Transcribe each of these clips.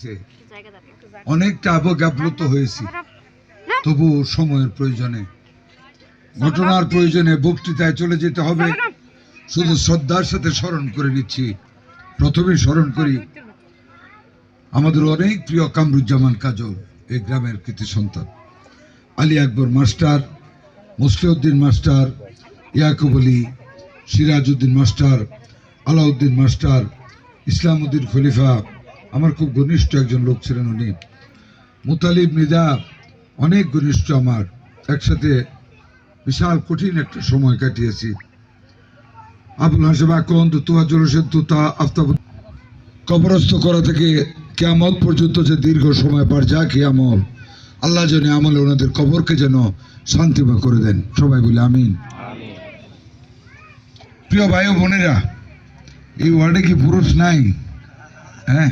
লাগছে অনেকটা আবগাপ্লুত হয়েছি। তবু সময়ের প্রয়োজনে ঘটনার প্রয়োজনে বক্তৃতায় চলে যেতে হবে। শুধু শ্রদ্ধার সাথে স্মরণ করে নিচ্ছি। প্রথমে স্মরণ করি আমাদের অনেক প্রিয় কামরুজ্জামান কাজল এই গ্রামের কৃতি সন্তান। Ali Akbar master Musliuddin master Yakub Ali Sirajuddin master Alauddin master Islamuddin Khalifa আমার খুব ঘনিষ্ঠ একজন লোক ছিলেন উনি। মুতালিব নিদা অনেক ঘনিষ্ঠ আমার। একসাথে বিশাল কঠিন একটা সময় কাটিয়েছি। আবুল হাসেম আকন্দ তুয়াজুল হোসেন তুতা, আফতাব কবরস্থ করা থেকে কেয়ামত পর্যন্ত যে দীর্ঘ সময় পার যা কি আমল, আল্লাহ যেন আমলে ওনাদের কবরকে যেন শান্তিময় করে দেন। সবাই বলে আমিন। প্রিয় ভাই বোনেরা, এই ওয়ার্ডে কি পুরুষ নাই? হ্যাঁ?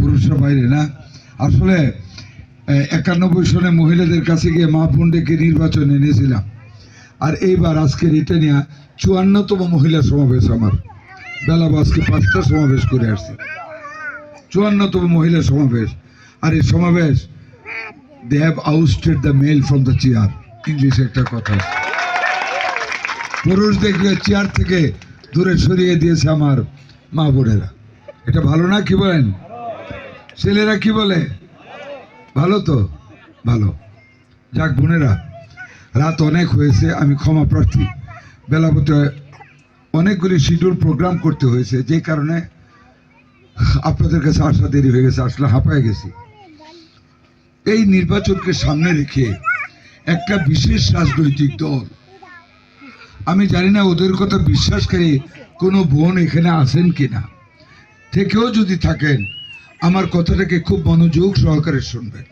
পুরুষরা বাইরে না। আসলে একানব্বই সনে মহিলাদের কাছে গিয়ে মা পুণ্ডেকে নির্বাচনে এনেছিলাম। আর এইবার আজকের এটা চুয়ান্নতম মহিলা সমাবেশ আমার। বেলা আজকে পাঁচটা সমাবেশ করে আসছি। চুয়ান্নতম মহিলা সমাবেশ। আর এই সমাবেশ they have ousted the male from the chair ইংলিশে একটা কথা। পুরুষ দেখলে চেয়ার থেকে দূরে সরিয়ে দিয়েছে আমার মা বোনেরা। এটা ভালো না কি বলেন? ছেলেরা কি বলে? ভালো তো? ভালো। যাক বোনেরা, রাত অনেক হয়েছে, আমি ক্ষমা প্রার্থী। বেলাপতি অনেকগুলি শিডিউল প্রোগ্রাম করতে হয়েছে, যে কারণে আপনাদের কাছে আসা দেরি হয়ে গেছে, আসলে হাঁপায় গেছি। এই নির্বাচনকে সামনে রেখে একটা বিশেষ রাজনৈতিক দল। আমি জানি না ওদের কথা বিশ্বাসকারী কোনো বোন এখানে আছেন কিনা। থেকেও যদি থাকেন আমার কথাটাকে খুব মনোযোগ সহকারে শুনবেন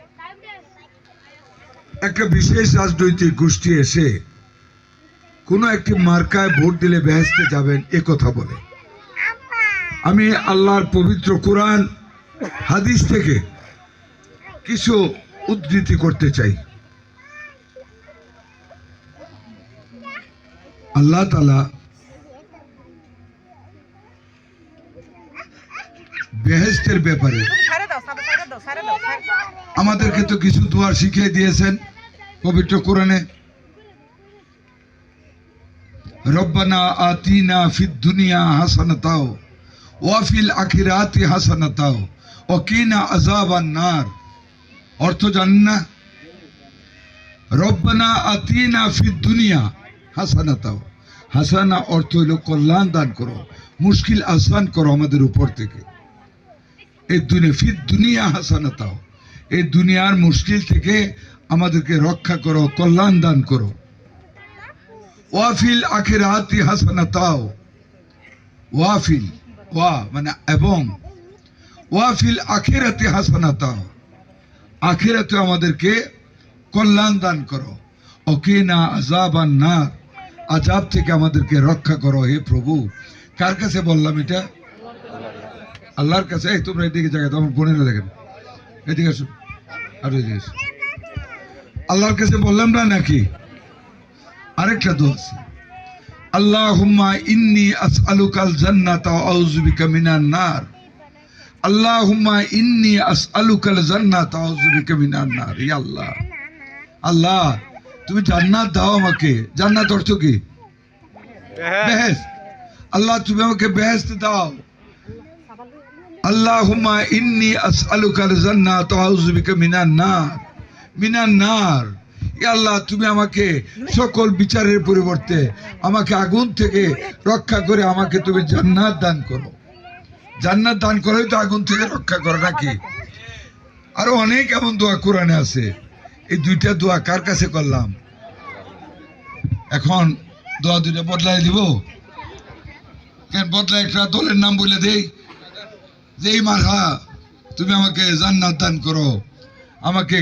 একটা বিশেষ রাজনৈতিক গোষ্ঠী এসে কোনো একটি মার্কায় ভোট দিলে বেহেস্তে যাবেন, এ কথা বলে। আমি আল্লাহর পবিত্র কোরআন, হাদিস থেকে কিছু উদ্ধৃতি করতে চাই। আল্লাহ তালা বেহেস্তের ব্যাপারে। আমাদেরকে তো কিছু দোয়া শিখিয়ে দিয়েছেন পবিত্র কোরআনে। রব্বানা আতিনা ফিদ দুনিয়া হাসানাতাও ওয়া ফিল আখিরাতি হাসানাতাও ওয়া কিনা আযাবান নার। অর্থ জানেন না? রব্বানা আতিনা ফিদ দুনিয়া হাসানাতাও। হাসানা অর্থ হইল কল্যাণ দান করো মুশকিল আসান করো আমাদের উপর থেকে। এই দুনিয়া ফির দুনিয়া হাসানাতাও। এই দুনিয়ার মুশকিল থেকে আমাদেরকে রক্ষা করো, কল্যাণ দান করো। ওয়াফিল আখিরাতি হাসানাতাও। ওয়াফিল, ওয়া মানে এবং। ওয়াফিল আখিরাতি হাসানাতাও। আখিরাতে আমাদেরকে কল্যাণ দান করো। অকিনা আজাবান না আজাব থেকে আমাদেরকে রক্ষা করো, হে প্রভু। কার কাছে বললাম এটা? আল্লাহর কাছে এই তোমরা এদিকে জায়গা তোমার বোনেরা দেখেন। এদিকে আসো। আর এদিকে আসো। আল্লাহর কাছে বললাম না নাকি? আরেকটা দোয়া আছে। আল্লাহুম্মা ইন্নি আসআলুকাল জান্নাতা ওয়া আউযু বিকা মিনান নার। আল্লাহুম্মা ইন্নি আসআলুকাল জান্নাতা ওয়া আউযু বিকা মিনান নার। ইয়া আল্লাহ। আল্লাহ তুমি জান্নাত দাও আমাকে। জান্নাত অর্থ কি? বেহেশত আল্লাহ তুমি আমাকে বেহেশত দাও। আল্লাহুম্মা ইন্নি আসআলুকাল জান্নাত ওয়া আউযু বিকা মিনান নার মিনান নার আল্লাহ তুমি আমাকে সকল বিচারের পরিবর্তে আমাকে আগুন থেকে রক্ষা করে আমাকে তুমি জান্নাত দান করো। জান্নাত দান করেই তো আগুন থেকে রক্ষা করো নাকি? আরও অনেক এমন দোয়া কোরআনে আছে। এই দুইটা দোয়া কার কাছে করলাম? এখন দোয়া দুইটা বদলাই দিব। কেন বদলাই একটা দলের নাম বলে দেই? যে এই মারহা তুমি আমাকে জান্নাত দান করো আমাকে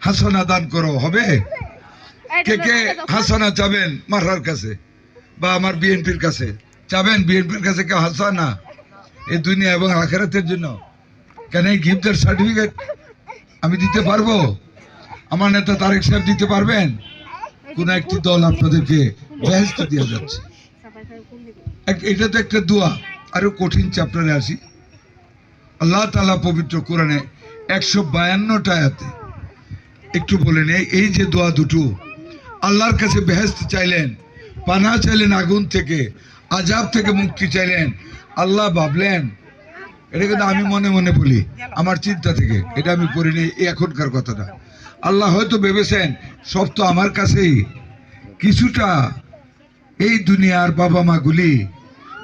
হাসানা দান করো হবে? কে কে হাসানা চাবেন মারহার কাছে বা আমার বিএনপির কাছে? চাবেন বিএনপির কাছে কেউ হাসানা? এই দুনিয়া এবং আখেরাতের জন্য। কেন এই গিফটের সার্টিফিকেট আমি দিতে পারব? আমার নেতা তারেক সাহেব দিতে পারবেন? কোন একটি দল আপনাদেরকে বেহেস্ত দেওয়া যাচ্ছে। এটা তো একটা দোয়া। আরও কঠিন চ্যাপ্টারে আসি। আল্লাহ তালা পবিত্র কোরআনে একশো বায়ান্নটা আয়াতে একটু বলে নেই, এই যে দোয়া দুটো, আল্লাহর কাছে বেহেস্ত চাইলেন, পানা চাইলেন আগুন থেকে, আজাব থেকে মুক্তি চাইলেন, আল্লাহ ভাবলেন, এটা কিন্তু আমি মনে মনে বলি, আমার চিন্তা থেকে, এটা আমি করিনি এখনকার কথাটা। আল্লাহ হয়তো ভেবেছেন, সব তো আমার কাছেই, কিছুটা এই দুনিয়ার বাবা মাগুলি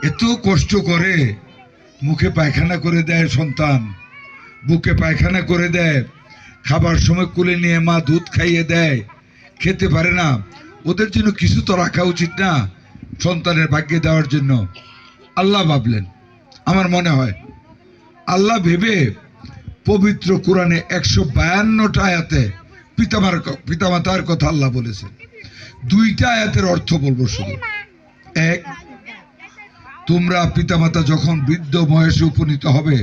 এত কষ্ট করে মুখে পায়খানা করে দেয় সন্তান। বুকে পায়খানা করে দেয়। খাবার সময় কুলে নিয়ে মা দুধ খাইয়ে দেয়। খেতে পারে না। ওদের জন্য কিছু তো রাখা উচিত না সন্তানের ভাগ্যে দেওয়ার জন্য। আল্লাহ ভাবলেন, আমার মনে হয়, আল্লাহ ভেবে পবিত্র কোরআনে একশো বায়ান্নটা আয়াতে পিতামার পিতামাতার কথা আল্লাহ বলেছেন। দুইটা আয়াতের অর্থ বলব শুধু এক তোমরা পিতামাতা যখন বৃদ্ধ বয়সে উপনীত হবে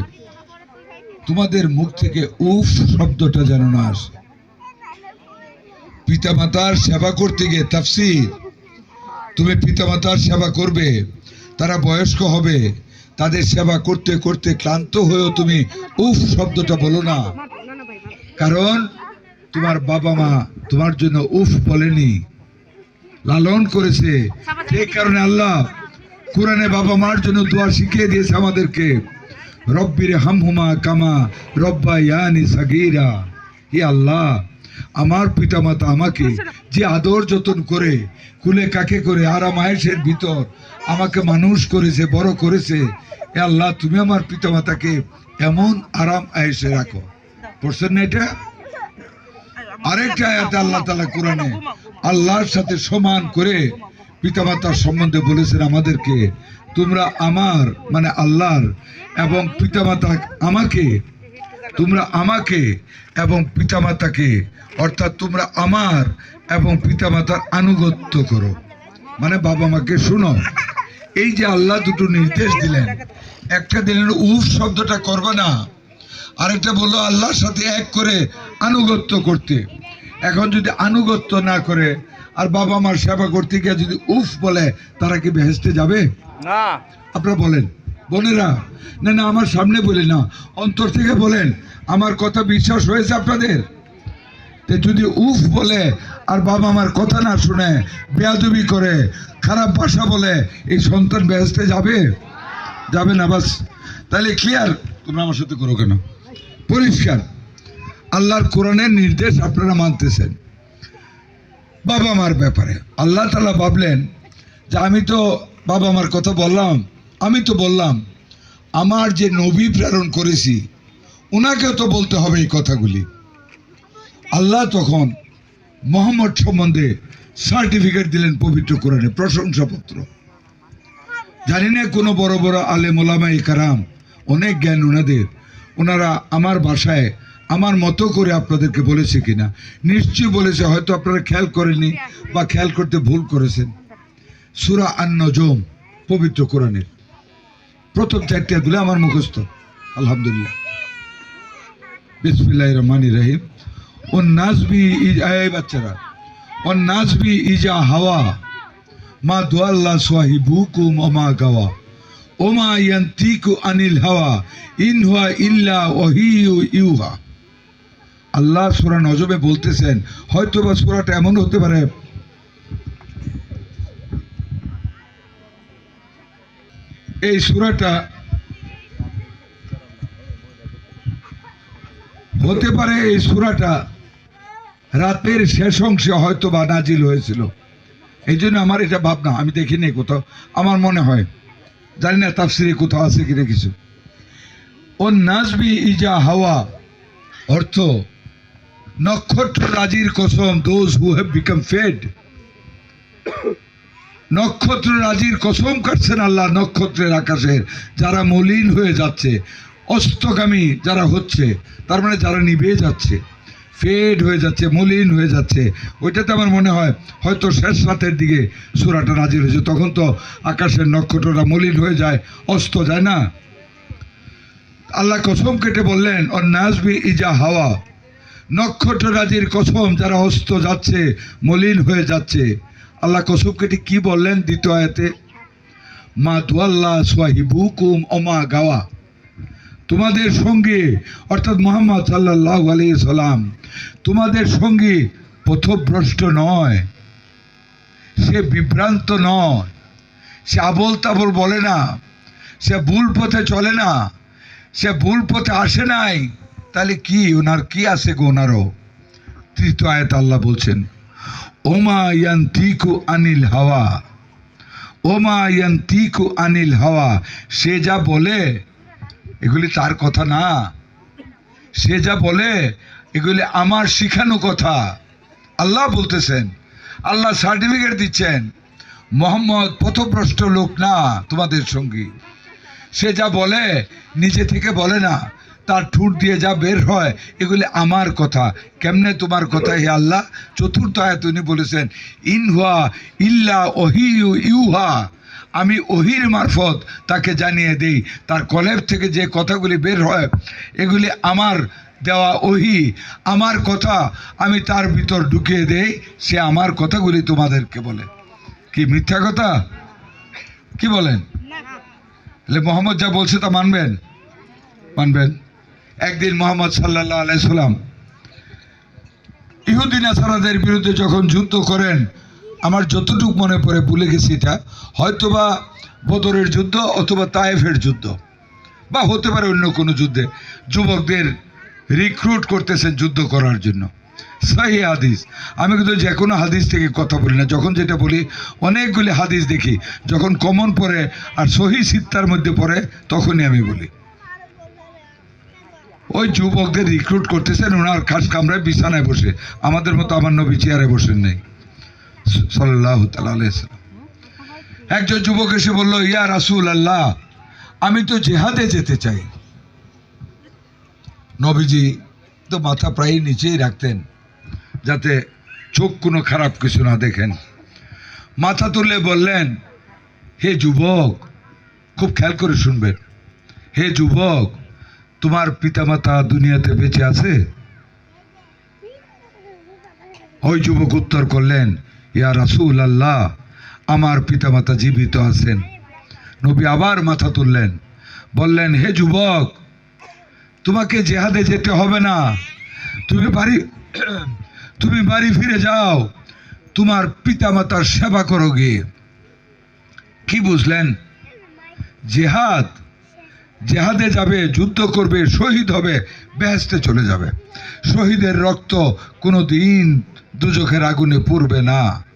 তোমাদের মুখ থেকে উফ শব্দটা যেন না আসে। পিতামাতার সেবা করতে গিয়ে তাফসির তুমি পিতামাতার সেবা করবে তারা বয়স্ক হবে তাদের সেবা করতে করতে ক্লান্ত হয়েও তুমি উফ শব্দটা বলো না। কারণ তোমার বাবা মা তোমার জন্য উফ বলেনি লালন করেছে। এই কারণে আল্লাহ কোরআনে বাবা মার জন্য দোয়া শিখিয়ে দিয়েছে আমাদেরকে। রব্বির হামহুমা কামা রব্বা ইয়ানি সাগিরা। হে আল্লাহ, আমার পিতামাতা আমাকে যে আদর যতন করে, কুলে কাকে করে, আরাম আয়েসের ভিতর আমাকে মানুষ করেছে, বড় করেছে এ আল্লাহ, তুমি আমার পিতামাতাকে এমন আরাম আয়েসে রাখো। পড়ছেন না এটা? আরেকটা আয়াতে আল্লাহ তালা কোরআনে, আল্লাহর সাথে সমান করে পিতামাতার সম্বন্ধে বলেছেন আমাদেরকে, তোমরা আমার মানে আল্লাহর এবং পিতামাতা আমাকে, তোমরা আমাকে এবং পিতামাতাকে, অর্থাৎ তোমরা আমার এবং পিতামাতার আনুগত্য করো। মানে বাবা মাকে, শুনো, এই যে আল্লাহ দুটো নির্দেশ দিলেন, একটা দিলেন উফ শব্দটা করবে না, আরেকটা বলল আল্লাহর সাথে এক করে আনুগত্য করতে। এখন যদি আনুগত্য না করে আর বাবা মার সেবা করতে গিয়ে যদি উফ বলে তারা কি বেহেস্তে যাবে? না। আপনারা বলেন। বোনেরা না না আমার সামনে বলি না অন্তর থেকে বলেন আমার কথা বিশ্বাস হয়েছে আপনাদের? যদি উফ বলে আর বাবা আমার কথা না শুনে বেয়াদবি করে খারাপ ভাষা বলে এই সন্তান বেহেস্তে যাবে? যাবে না বাস। তাহলে ক্লিয়ার তোমরা আমার সাথে করো কেন? পরিষ্কার। আল্লাহর কোরআনের নির্দেশ আপনারা মানতেছেন। বাবা মার ব্যাপারে। আল্লাহ তালা ভাবলেন যে, আমি তো বাবা মার কথা বললাম, আমি তো বললাম, আমার যে নবী প্রেরণ করেছি ওনাকেও তো বলতে হবে এই কথাগুলি। আল্লাহ তখন মোহাম্মদ সম্বন্ধে সার্টিফিকেট দিলেন পবিত্র কোরআনে, প্রশংসাপত্র। জানি না কোনো বড় বড় আলে ওলামাই কারাম, অনেক জ্ঞান ওনাদের। ওনারা আমার ভাষায় আমার মতো করে আপনাদেরকে বলেছে কিনা? নিশ্চয়ই বলেছে, হয়তো আপনারা খেয়াল করেননি বা খেয়াল করতে ভুল করেছেন। সুরা আন্নজম, পবিত্র কোরআনের। প্রথম চারটে গুলো আমার মুখস্থ। আলহামদুলিল্লাহ। বিসমিল্লাহ রহমান রহিম। ও নাজবি ইজ- এই বাচ্চারা। ও নাজবি ইজা হাওয়া। মা দোয়াল্লা সোয়াহিবুকুম ওমা গাওয়া। ওমা ইয়ান্তিকু আনিল হাওয়া। ইন হুয়া ইল্লা ওহিউ ইউহা। আল্লাহ সুরা নজমে বলতেছেন হয়তো বা সুরাটা এমন হতে পারে। এই সুরাটা হতে পারে এই সুরাটা রাতের শেষ অংশে হয়তো বা নাজিল হয়েছিল। এই জন্য আমার এটা ভাবনা, আমি দেখিনি কোথাও, আমার মনে হয়। জানি না তাফসিরে কোথাও আছে কিনা কিছু। ও নাজবি ইজা হাওয়া অর্থ নক্ষত্র রাজির কসম those who have become fed নক্ষত্র রাজির কসম কাটছেন আল্লাহ নক্ষত্রের আকাশের, যারা মলিন হয়ে যাচ্ছে, অস্তগামী যারা হচ্ছে, তার মানে যারা নিভে যাচ্ছে ফেড হয়ে যাচ্ছে, মলিন হয়ে যাচ্ছে। ওইটাতে আমার মনে হয়, হয়তো শেষ রাতের দিকে সুরাটা নাজির হয়েছে, তখন তো আকাশের নক্ষত্রটা মলিন হয়ে যায়, অস্ত যায় না। আল্লাহ কসম কেটে বললেন নাজবি ইজা হাওয়া। নক্ষত্র রাজির কসম যারা অস্ত যাচ্ছে, মলিন হয়ে যাচ্ছে। আল্লাহ কসম কেটে কি বললেন? দ্বিতীয় আয়াতে, মা দুয়াল্লা সোয়াহিবুকুম অমা গাওয়া। তোমাদের সঙ্গে, অর্থাৎ মোহাম্মদ সাল্লাহ আলী সাল্লাম, তোমাদের সঙ্গে পথভ্রষ্ট নয়। সে বিভ্রান্ত নয়। সে আবল তাবল বলে না। সে ভুল পথে চলে না। সে ভুল পথে আসে নাই। তাহলে কি ওনার কি আছে গো ওনারও তৃতীয় আয়াত আল্লাহ বলছেন, ওমা ইয়ান্তিকু আনিল হাওয়া। ওমা ইয়ান্তিকু আনিল হাওয়া। সে যা বলে, এগুলি তার কথা না। সে যা বলে, এগুলি আমার শিখানো কথা। আল্লাহ বলতেছেন, আল্লাহ সার্টিফিকেট দিচ্ছেন, মোহাম্মদ পথভ্রষ্ট লোক না তোমাদের সঙ্গী। সে যা বলে, নিজে থেকে বলে না। তার ঠুট দিয়ে যা বের হয় এগুলি আমার কথা। কেমনে তোমার কথা হে আল্লাহ? চতুর্থ আয়াত উনি বলেছেন ইনহুয়া ইল্লা ওহিউ ইউহা। আমি ওহির মারফত তাকে জানিয়ে দেই তার কলেব থেকে যে কথাগুলি বের হয় এগুলি আমার দেওয়া ওহি আমার কথা আমি তার ভিতর ঢুকিয়ে দেই সে আমার কথাগুলি তোমাদেরকে বলে। কি মিথ্যা কথা? কি বলেন? তাহলে মোহাম্মদ যা বলছে তা মানবেন? মানবেন? একদিন মোহাম্মদ সাল্লাহ আলাইসাল্লাম ইহুদিন আসারাদের বিরুদ্ধে যখন যুদ্ধ করেন, আমার যতটুকু মনে পড়ে ভুলে গেছি এটা, হয়তোবা বদরের যুদ্ধ অথবা তায়েফের যুদ্ধ, বা হতে পারে অন্য কোনো যুদ্ধে, যুবকদের রিক্রুট করতেছেন যুদ্ধ করার জন্য। সহি হাদিস। আমি কিন্তু যে কোনো হাদিস থেকে কথা বলি না। যখন যেটা বলি, অনেকগুলি হাদিস দেখি। যখন কমন পড়ে আর সহি সিত্তার মধ্যে পড়ে, তখনই আমি বলি। ওই যুবকদের রিক্রুট করতেছেন, ওনার খাস কামরায় বিছানায় বসে। আমাদের মতো আমার নবী চেয়ারে বসেন নেই। সাল্লাহ তাল্লাম একজন যুবক এসে বলল, ইয়া রাসুল আল্লাহ আমি তো জেহাদে যেতে চাই। নবীজি তো মাথা প্রায় নিচেই রাখতেন, যাতে চোখ কোনো খারাপ কিছু না দেখেন। মাথা তুলে বললেন, হে যুবক, খুব খেয়াল করে শুনবেন। হে যুবক তোমার পিতামাতা দুনিয়াতে বেঁচে আছে? ওই যুবক উত্তর করলেন, ইয়া রাসুল আল্লাহ আমার পিতামাতা জীবিত আছেন। নবী আবার মাথা তুললেন, বললেন, হে যুবক, তোমাকে জেহাদে যেতে হবে না। তুমি বাড়ি তুমি বাড়ি ফিরে যাও। তোমার পিতামাতার সেবা করো গিয়ে। কি বুঝলেন? জেহাদ জেহাদে যাবে, যুদ্ধ করবে, শহীদ হবে বেহেস্তে চলে যাবে। শহীদের রক্ত কোনো দিন দুচোখের আগুনে পুড়বে না।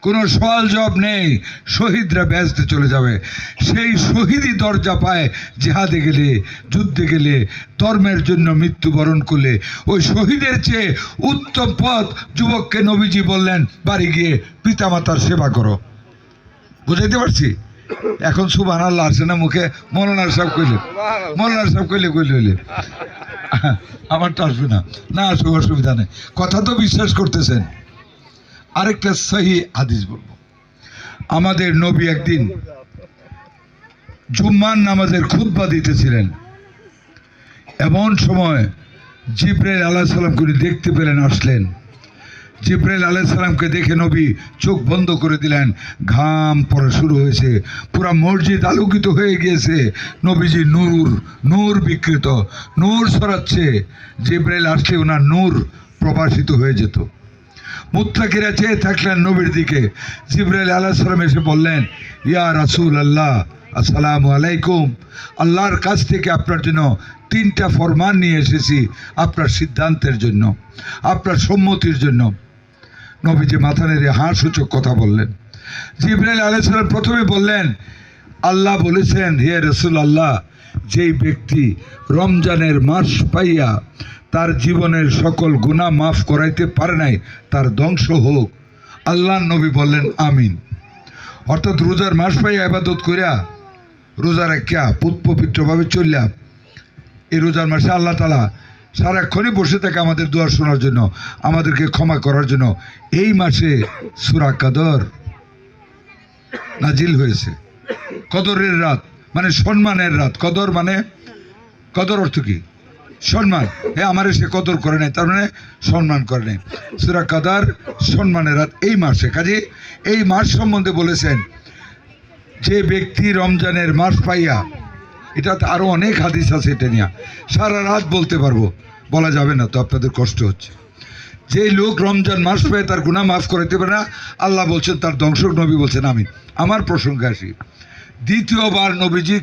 কোনো সওয়াল জবাব নেই, শহীদরা বেহেস্তে চলে যাবে। সেই শহীদই দরজা পায় জেহাদে গেলে, যুদ্ধে গেলে, ধর্মের জন্য মৃত্যুবরণ করলে। ওই শহীদের চেয়ে উত্তম পথ যুবককে নবীজি বললেন, বাড়ি গিয়ে পিতামাতার সেবা করো। বুঝাইতে পারছি? এখন সুবাহ আল্লাহ আসে না মুখে? মৌলানার সাহেব কইলে। মৌলানার সাহেব কইলে কইলে হইলে আমারটা আসবে না। না আসবে অসুবিধা নেই। কথা তো বিশ্বাস করতেছেন। আরেকটা সহি হাদিস বলব। আমাদের নবী একদিন জুম্মান নামাজের খুতবা দিতেছিলেন। এমন সময় জিব্রাইল আলাহ সাল্লাম করে দেখতে পেলেন আসলেন। জিব্রাইল আলাহ সাল্লামকে দেখে নবী চোখ বন্ধ করে দিলেন। ঘাম পড়া শুরু হয়েছে। পুরা মসজিদ আলোকিত হয়ে গিয়েছে। নবীজি নূর নূর বিকৃত, নূর ছড়াচ্ছে জিব্রাইল আসলে ওনার নূর প্রবাসিত হয়ে যেত। মুত্তাকিরা চেয়ে থাকলেন নবীর দিকে। জিব্রাইল আলাহ সাল্লাম এসে বললেন, ইয়া রাসূল আল্লাহ আসসালামু আলাইকুম। আল্লাহর কাছ থেকে আপনার জন্য তিনটা ফরমান নিয়ে এসেছি, আপনার সিদ্ধান্তের জন্য, আপনার সম্মতির জন্য। নবীজি মাথা নেড়ে হাঁ সূচক কথা বললেন। জিব্রাইল আলাইসাল্লাম প্রথমে বললেন, আল্লাহ বলেছেন, হে রসুল আল্লাহ যেই ব্যক্তি রমজানের মাস পাইয়া তার জীবনের সকল গুনাহ মাফ করাইতে পারে নাই, তার ধ্বংস হোক। আল্লাহ নবী বললেন, আমিন। অর্থাৎ রোজার মাস পাইয়া আবাদত করিয়া রোজা রাখিয়া পুত পবিত্রভাবে চললা এই রোজার মাসে আল্লাহ তালা সারাক্ষণই বসে থাকে আমাদের দোয়া শোনার জন্য, আমাদেরকে ক্ষমা করার জন্য। এই মাসে সুরা কাদর নাজিল হয়েছে। কদরের রাত মানে সম্মানের রাত। কদর মানে কদর অর্থ কি? সম্মান। হে আমার সে কদর করে নাই, তার মানে সম্মান করে নাই। সুরা কাদার সম্মানের রাত এই মাসে। কাজে এই মাস সম্বন্ধে বলেছেন, যে ব্যক্তি রমজানের মাস পাইয়া এটাতে আরও অনেক হাদিস আছে এটা নিয়ে, সারা রাত বলতে পারব। বলা যাবে না, তো আপনাদের কষ্ট হচ্ছে। যে লোক রমজান মাস পায় তার গুণা মাফ করে দেবে না, আল্লাহ বলছেন, তার দংশক নবী বলছেন আমি আমার প্রসঙ্গে আসি। দ্বিতীয়বার নবীজি